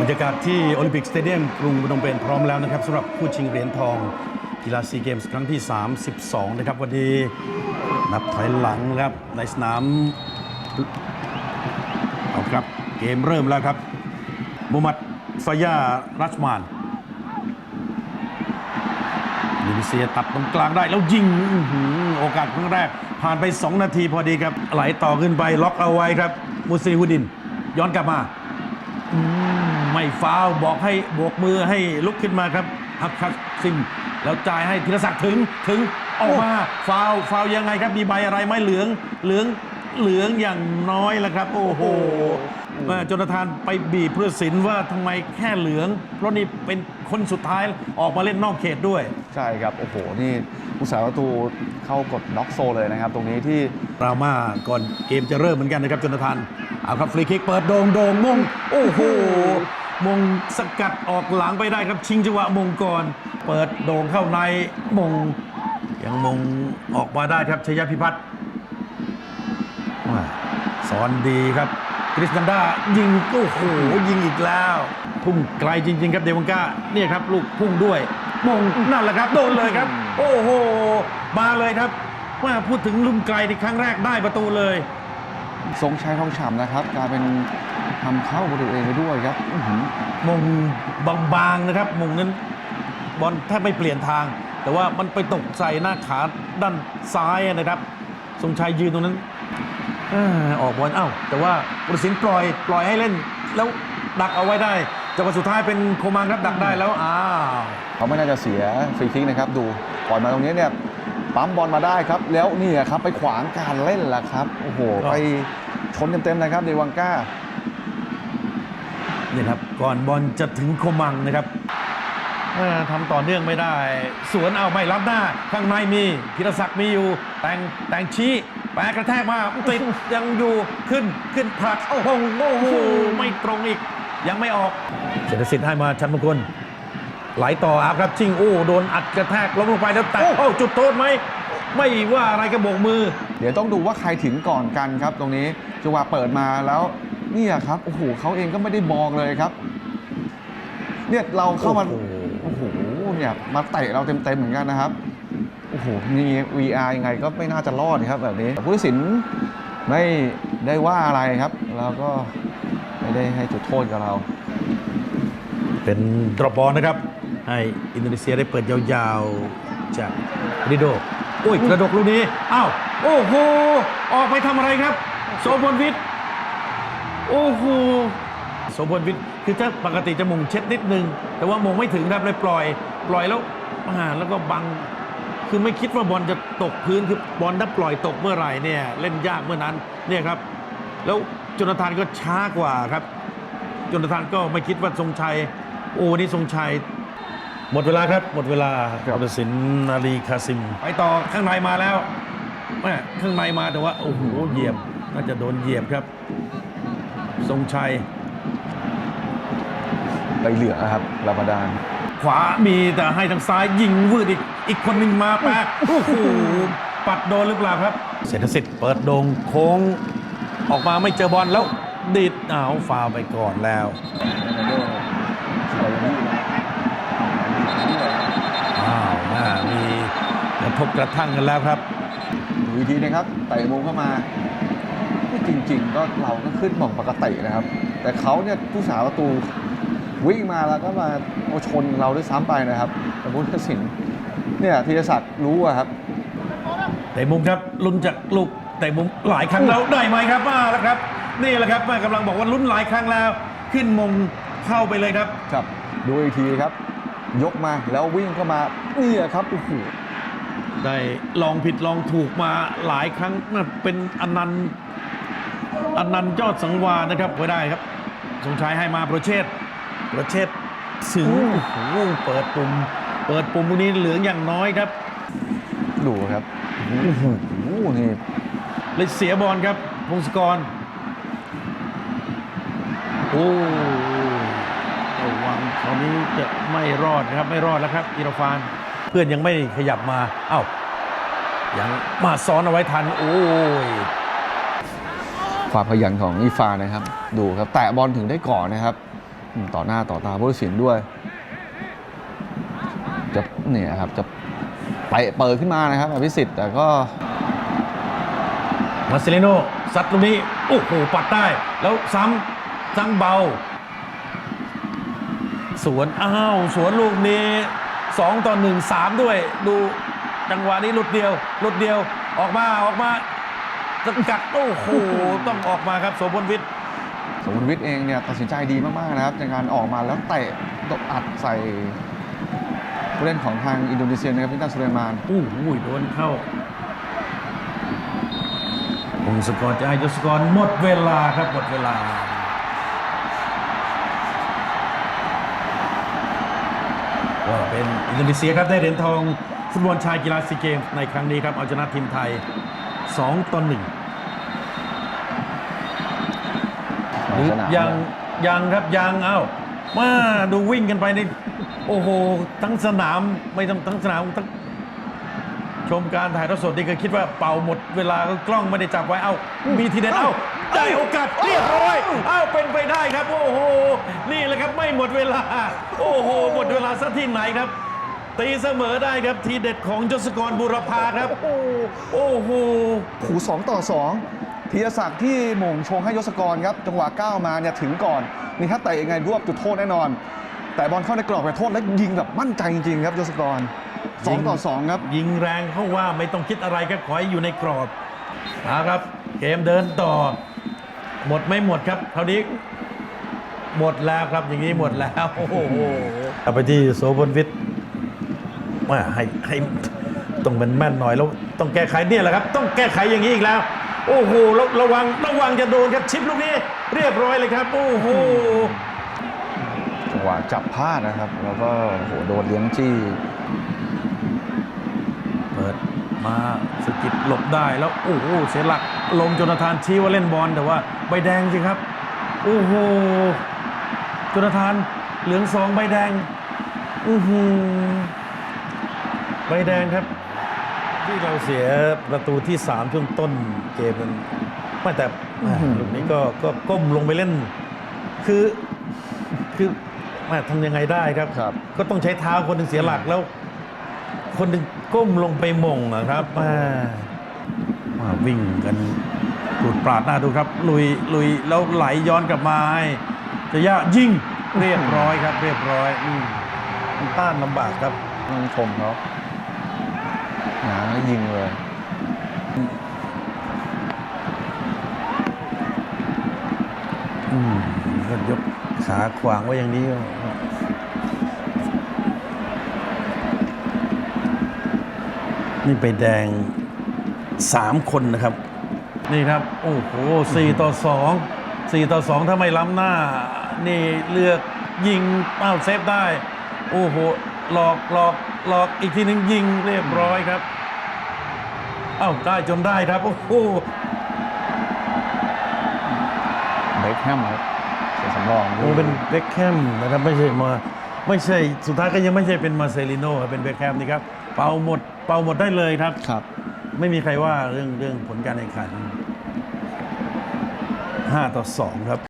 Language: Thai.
บรรยากาศที่โอลิมปิกสเตเดียมกรุงพนมเปญพร้อมแล้วนะครับสำหรับผู้ชิงเหรียญทองกีฬาซีเกมส์ครั้งที่ 32 นะครับ วันนี้นับถอยหลังนะครับในสนามเอาครับเกมเริ่มแล้วครับมูมัดฟายารัชมานลิบิเซียตัดตรงกลางได้แล้วยิงโอกาสครั้งแรก ผ่านไป 2 นาทีพอดีครับ ไหลต่อขึ้นไปล็อกเอาไว้ครับ มุสลิฮุดิน ย้อนกลับมา ไม่ฟาวล์บอกให้โบกมือให้ลุกขึ้นมาครับฮักคัสซิมแล้วจ่ายให้ธีรศักดิ์ถึงถึงออกมาฟาวล์ฟาวล์ยังไงครับมีใบอะไรไหมเหลืองเหลืองเหลืองอย่างน้อยแล้วครับ โอ้โหแม่โจนาธานไปบีบเพื่อสินว่าทำไมแค่เหลือง เพราะนี่เป็นคนสุดท้ายออกมาเล่นนอกเขตด้วย ใช่ครับ โอ้โห นี่ผู้สาประตูเข้ากดน็อกโซเลยนะครับ ตรงนี้ที่ดราม่าก่อนเกมจะเริ่มเหมือนกันนะครับจนทาน เอาครับฟรีคิกเปิดโดงโดงมง โอ้โห มงสกัดออกหลังไปได้ครับชิงจังหวะมงก่อนเปิดโด่งเข้าในมง ยังมงออกมาได้ครับชยพิพัฒน์สอนดีครับคริสตันดายิงโอ้โหยิงอีกแล้ว พุ่งไกลจริง ๆ ครับเดวังก้าเนี่ยครับลูกพุ่งด้วยมงนั่นแหละครับโดนเลยครับ โอ้โหมาเลยครับว่าพูดถึงลุ่มไกลในครั้งแรกได้ประตูเลย ทรงชัยทองฉ่ำนะครับกลายเป็นทำเข้าประตูเองไปด้วยครับอื้อหือมงบางๆนะครับมงนั้นบอลแทบไม่เปลี่ยนทาง แต่ว่ามันไปตกใส่หน้าขาด้านซ้ายนะครับทรงชัยยืนตรงนั้นเอ้อออกบอลเอ้าแต่ว่าปุรสินปล่อยปล่อยให้เล่น แล้วดักเอาไว้ได้จังหวะสุดท้ายเป็นโคมานครับดักได้แล้วอ้าว เขาไม่น่าจะเสียฟรีคิกนะครับ ดูปล่อยมาตรงนี้เนี่ย ปั๊มบอลมาได้ครับ แล้วนี่ครับไปขวางการเล่นแหละครับโอ้โหไปชนเต็มๆเลยครับเดวังก้านี่ครับก่อนบอลจะถึงโคมังนะครับเอ่อทำต่อเนื่องไม่ได้ สวนเอาไม่รับหน้า ข้างในมีพิรศักดิ์มีอยู่ แต่งแต่งชี้แปะกระแทกมาติดยังอยู่ขึ้นขึ้นผลักโอ้โหโอ้โหไม่ตรงอีก ยังไม่ออกเศรษฐสิทธิ์ให้มาชันมงคล ไหลต่ออาครับชิงโอ้โดนอัดกระแทกล้มลงไปแล้วแตะโอ้จุดโทษไหมไม่ว่าอะไรก็โบกมือ เดี๋ยวต้องดูว่าใครถึงก่อนกันครับ ตรงนี้จังหวะเปิดมาแล้วเนี่ยครับโอ้โหเขาเองก็ไม่ได้มองเลยครับ เนี่ยเราเข้ามาโอ้โหโอ้โหเนี่ยมาเตะเราเต็มๆเหมือนกันนะครับโอ้โหมี VR ยังไงก็ไม่น่าจะรอดครับ แบบนี้แต่ผู้ตัดสินไม่ได้ว่าอะไรครับ แล้วก็ไม่ได้ให้จุดโทษกับเรา เป็นดรอปบอลนะครับ ให้อินโดนีเซียได้เปิดยาวๆจากริโดโอ้ยกระดกลูกนี้อ้าวโอ้โหออกไปทำอะไรครับ โสพลวิทย์โอ้โหโสพลวิทย์คือถ้าปกติจะมุงเช็ดนิดนึง แต่ว่ามงไม่ถึงครับเลยปล่อย ปล่อยแล้วอ่าแล้วก็บังคือไม่คิดว่าบอลจะตกพื้นคือบอลถ้าปล่อยตกเมื่อไหร่เนี่ยเล่นยากเมื่อนั้นเนี่ยครับ แล้วจนทานก็ช้ากว่าครับ จนทานก็ไม่คิดว่าทรงชัย โอ้นี่ทรงชัย หมดเวลาครับ หมดเวลาครับพุทธศิลป์นาลีคาซิม ไปต่อข้างในมาแล้วแม่ข้างในมาแต่ว่าโอ้โหเหยียบ น่าจะโดนเหยียบครับ ทรงชัยไปเหลือครับลาบาดาน ขวามีแต่ให้ทางซ้ายยิงวืดอีก อีกคนหนึ่งมาแปะโอ้โหปัดโดนหรือเปล่าครับ เศรษฐศิษย์เปิดโดงโค้ง ออกมาไม่เจอบอลแล้วดิดเอาวฟาวล์ไปก่อนแล้วอ้าวน่ามีกระ ทบกระทั่งกันแล้วครับดูอีกทีนะครับเตะมุมเข้ามาที่จริง ๆ ก็เราก็ขึ้นหม่องปกตินะครับ แต่เขาเนี่ยผู้สาประตูวิ่งมาแล้วก็มาเอาชนเราด้วยซ้ำไปนะครับแต่พุทธศิลป์เนี่ยธีรศักดิ์รู้อะครับแต่มุมครับลุ้นจากลูกแต่มุมหลายครั้งแล้วได้ไหมครับมาแล้วครับ นี่แหละครับแม่กำลังบอกว่าลุ้นหลายครั้งแล้ว ขึ้นมงเข้าไปเลยครับครับดูอีกทีครับ ยกมาแล้ววิ่งเข้ามาเนี่ยครับโอ้โห ได้ลองผิดลองถูกมาหลายครั้งน่าเป็นอนันต์อนันต์ยอดสังวานะครับไว้ได้ครับสงชายให้มาประเชษประเชษถึงโอ้โหเปิดปุ่ม เปิดปุ่มตรงนี้เหลืองอย่างน้อยครับ ดูครับโอ้โหนี่เลยเสียบอลครับพงศกรโอ้ระวังคราวนี้จะไม่รอดนะครับไม่รอดแล้วครับอิราฟาน เพื่อนยังไม่ขยับมา เอ้ายังมาซ้อนเอาไว้ทัน โอ้ย ความขยันของอีฟานนะครับ ดูครับ แตะบอลถึงได้ก่อนนะครับอืมต่อหน้าต่อตาผู้ตัดสินด้วย จะเนี่ยครับจะไปเปิดขึ้นมานะครับอภิสิทธิ์แต่ก็มาเซเลโนซัดลูกนี้ โอ้โห ปัดได้ แล้วซ้ำซ้ำเบา สวน อ้าว สวนลูกนี้ สองต่อหนึ่งสามด้วย ดูจังหวะนี้หลุดเดียวหลุดเดียวออกมาออกมาสกัดโอ้โหต้องออกมาครับโสพลวิทย์สมบูรณ์วิทย์เองเนี่ยตัดสินใจดีมากๆนะครับในการออกมาแล้วเตะตบอัดใส่ผู้เล่นของทางอินโดนีเซียนะครับพิตันสุเลมานอู้หูโดนเข้าพงศกรจะให้ยศกรหมดเวลาครับหมดเวลา ก็เป็น อินโดนีเซียครับได้เหรียญทองฟุตบอลชายกีฬาซีเกมส์ในครั้งนี้ครับเอาชนะทีมไทย 2ต่อ1หรือสนามยังยังครับยังเอ้ามาดูวิ่งกันไปนี่โอ้โห ทั้งสนามไม่ต้องทั้งสนามทั้งชมการถ่ายทอดสดนี่ก็คิดว่าเป่าหมดเวลาก็กล้องไม่ได้จับไว้เอ้ามีทีเด็ดเอ้าได้โอกาสเรียบร้อยเอ้าเป็นไปได้ครับ โอ้โห นี่แหละครับไม่หมดเวลา โอ้โห หมดเวลาซะที่ไหนครับ ตีเสมอได้ครับทีเด็ดของยศกรบุรพาครับ โอ้โหขู่สองต่อสองธีรศักดิ์ที่หม่งชงให้ยศกรครับจังหวะก้าวมาเนี่ยถึงก่อน นี่ถ้าเตะยังไงรวบจุดโทษแน่นอน แต่บอลเข้าในกรอบไปโทษแล้วยิงแบบมั่นใจจริงๆครับยศกรสองต่อสองครับ ยิงแรงเข้าว่าไม่ต้องคิดอะไรครับขอให้อยู่ในกรอบเอาครับ เกมเดินต่อ หมดไม่หมดครับเท่านี้หมดแล้วครับอย่างนี้หมดแล้วโอ้โหกลับไปที่โสพลวิทย์ ว่าให้ให้ต้องเป็นแม่นหน่อยแล้วต้องแก้ไขเนี่ยแหละครับ ต้องแก้ไขอย่างนี้อีกแล้ว โอ้โหแล้วระวังระวังจะโดนครับชิปลูกนี้ เรียบร้อยเลยครับ โอ้โหจังหวะจับพลาดนะครับ แล้วก็โอ้โหโดนเลี้ยงจี้เปิดมาสกิดหลบได้แล้วโอ้โหเสียหลักลงจนทานชี้ว่าเล่นบอลแต่ว่าใบแดงสิครับโอ้โหจนทานเหลืองสองใบแดงอือหือ ใบแดงครับ ที่เราเสียประตูที่ 3 ช่วงต้นเกมมันไม่แต่อ่าลูกนี้ก็ก็ก้มลงไปเล่น คือคือแม่ทำยังไงได้ครับครับ ก็ต้องใช้เท้าคนหนึ่งเสียหลักแล้ว คนหนึ่งก้มลงไปหม่งอะครับมามาวิ่งกันปรูดปราดหน้าดูครับ ลุยลุยแล้วไหลย้อนกลับมาให้จะยะยิงเรียบร้อยครับ เรียบร้อยอืมมันต้านลำบากครับต้องชมเขาห นาแล้วยิงเลยอืมก็ยกขาขวางไว้อย่างนี้นี่ไปแดงสามคนนะครับ นี่ครับ โอ้โหสี่ต่อสองสี่ต่อสองถ้าไม่ล้ำหน้า นี่เลือกยิงเป้าเซฟได้ โอ้โหหลอกหลอกหลอกอีกทีหนึงยิงเรียบร้อยครับ เอ้าได้จนได้ครับ โอ้โหเบคแฮมครับเสียสำรองโอ้เป็นเบคแฮมนะครับไม่ใช่มาไม่ใช่สุดท้ายก็ยังไม่ใช่เป็นมาเซลิโน่ครับเป็นเบคแฮมนี่ครับเป่าหมดเป่าหมดได้เลยครับ ครับ ไม่มีใครว่าเรื่องเรื่องผลการแข่งขัน 5 ต่อ 2 ครับ